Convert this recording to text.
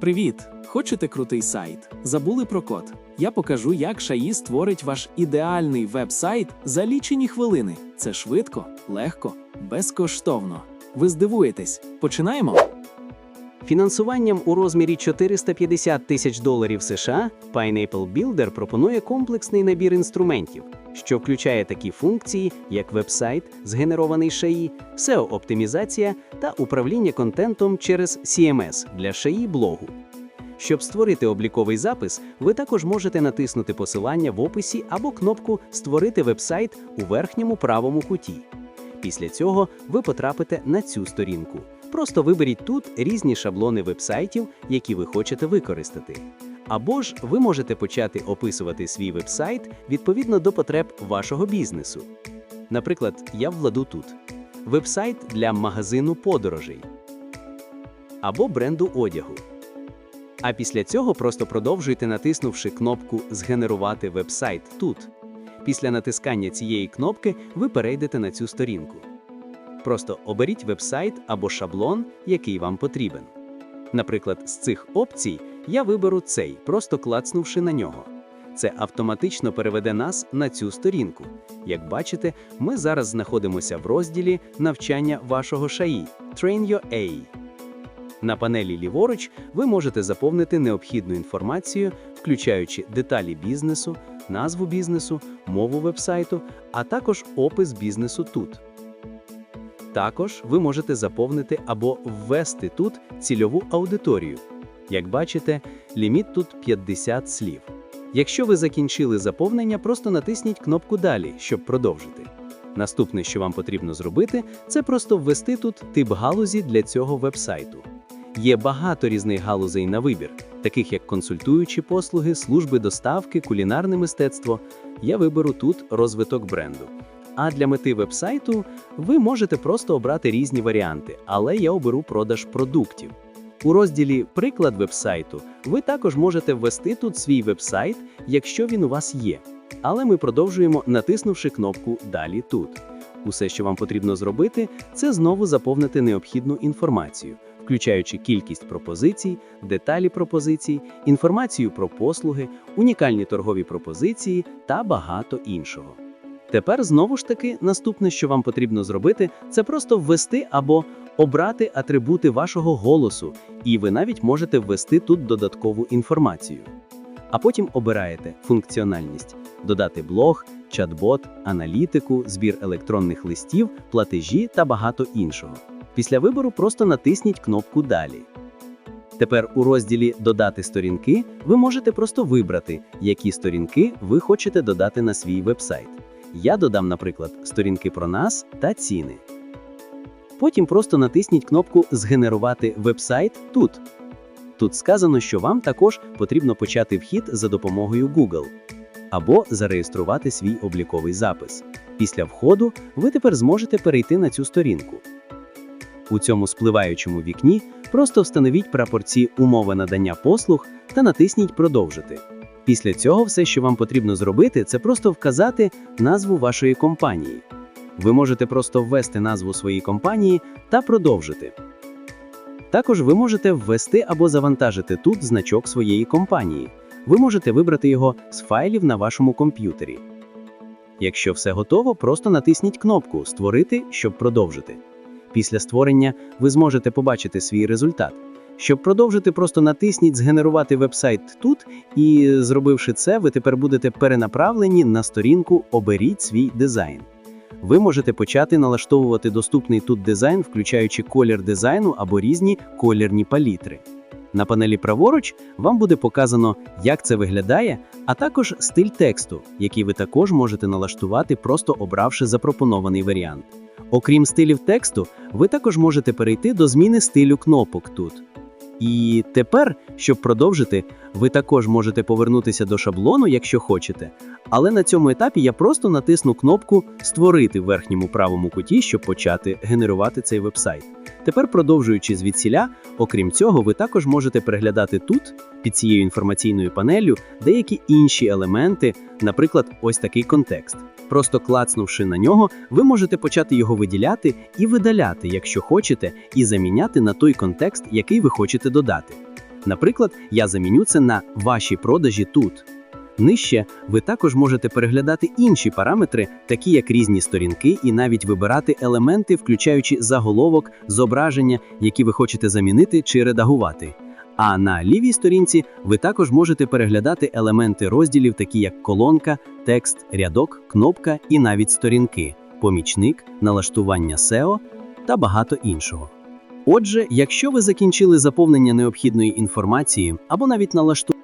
Привіт! Хочете крутий сайт? Забули про код? Я покажу, як Шаї створить ваш ідеальний веб-сайт за лічені хвилини. Це швидко, легко, безкоштовно. Ви здивуєтесь. Починаємо? Фінансуванням у розмірі 450 тисяч доларів США Pineapple Builder пропонує комплексний набір інструментів, що включає такі функції, як веб-сайт, згенерований шаї, SEO-оптимізація та управління контентом через CMS для шаї блогу. Щоб створити обліковий запис, ви також можете натиснути посилання в описі або кнопку Створити веб-сайт у верхньому правому куті. Після цього ви потрапите на цю сторінку. Просто виберіть тут різні шаблони вебсайтів, які ви хочете використати. Або ж ви можете почати описувати свій вебсайт відповідно до потреб вашого бізнесу. Наприклад, я вкладу тут вебсайт для магазину подорожей або бренду одягу. А після цього просто продовжуйте, натиснувши кнопку Згенерувати вебсайт тут. Після натискання цієї кнопки ви перейдете на цю сторінку. Просто оберіть вебсайт або шаблон, який вам потрібен. Наприклад, з цих опцій я виберу цей, просто клацнувши на нього. Це автоматично переведе нас на цю сторінку. Як бачите, ми зараз знаходимося в розділі Навчання вашого шаї Train Your AI. На панелі ліворуч ви можете заповнити необхідну інформацію, включаючи деталі бізнесу, назву бізнесу, мову вебсайту, а також опис бізнесу тут. Також ви можете заповнити або ввести тут цільову аудиторію. Як бачите, ліміт тут 50 слів. Якщо ви закінчили заповнення, просто натисніть кнопку Далі, щоб продовжити. Наступне, що вам потрібно зробити, це просто ввести тут тип галузі для цього вебсайту. Є багато різних галузей на вибір, таких як консультуючі послуги, служби доставки, кулінарне мистецтво. Я виберу тут розвиток бренду. А для мети вебсайту ви можете просто обрати різні варіанти, але я оберу продаж продуктів. У розділі Приклад вебсайту ви також можете ввести тут свій вебсайт, якщо він у вас є. Але ми продовжуємо, натиснувши кнопку Далі тут. Усе, що вам потрібно зробити, це знову заповнити необхідну інформацію, включаючи кількість пропозицій, деталі пропозицій, інформацію про послуги, унікальні торгові пропозиції та багато іншого. Тепер знову ж таки наступне, що вам потрібно зробити, це просто ввести або обрати атрибути вашого голосу, і ви навіть можете ввести тут додаткову інформацію. А потім обираєте функціональність, додати блог, чат-бот, аналітику, збір електронних листів, платежі та багато іншого. Після вибору просто натисніть кнопку Далі. Тепер у розділі Додати сторінки ви можете просто вибрати, які сторінки ви хочете додати на свій вебсайт. Я додам, наприклад, сторінки про нас та ціни. Потім просто натисніть кнопку Згенерувати вебсайт тут. Тут сказано, що вам також потрібно почати вхід за допомогою Google або зареєструвати свій обліковий запис. Після входу ви тепер зможете перейти на цю сторінку. У цьому спливаючому вікні просто встановіть прапорці умови надання послуг та натисніть Продовжити. Після цього все, що вам потрібно зробити, це просто вказати назву вашої компанії. Ви можете просто ввести назву своєї компанії та продовжити. Також ви можете ввести або завантажити тут значок своєї компанії. Ви можете вибрати його з файлів на вашому комп'ютері. Якщо все готово, просто натисніть кнопку Створити, щоб продовжити. Після створення ви зможете побачити свій результат. Щоб продовжити, просто натисніть Згенерувати вебсайт тут, і, зробивши це, ви тепер будете перенаправлені на сторінку Оберіть свій дизайн. Ви можете почати налаштовувати доступний тут дизайн, включаючи колір дизайну або різні колірні палітри. На панелі праворуч вам буде показано, як це виглядає, а також стиль тексту, який ви також можете налаштувати, просто обравши запропонований варіант. Окрім стилів тексту, ви також можете перейти до зміни стилю кнопок тут. І тепер, щоб продовжити, ви також можете повернутися до шаблону, якщо хочете. Але на цьому етапі я просто натисну кнопку Створити в верхньому правому куті, щоб почати генерувати цей вебсайт. Тепер, продовжуючи звідсіля, окрім цього, ви також можете переглядати тут, під цією інформаційною панеллю, деякі інші елементи, наприклад, ось такий контекст. Просто клацнувши на нього, ви можете почати його виділяти і видаляти, якщо хочете, і заміняти на той контекст, який ви хочете додати. Наприклад, я заміню це на ваші продажі тут. Нижче ви також можете переглядати інші параметри, такі як різні сторінки, і навіть вибирати елементи, включаючи заголовок, зображення, які ви хочете замінити чи редагувати. А на лівій сторінці ви також можете переглядати елементи розділів, такі як колонка, текст, рядок, кнопка і навіть сторінки, помічник, налаштування SEO та багато іншого. Отже, якщо ви закінчили заповнення необхідної інформації або навіть налаштування,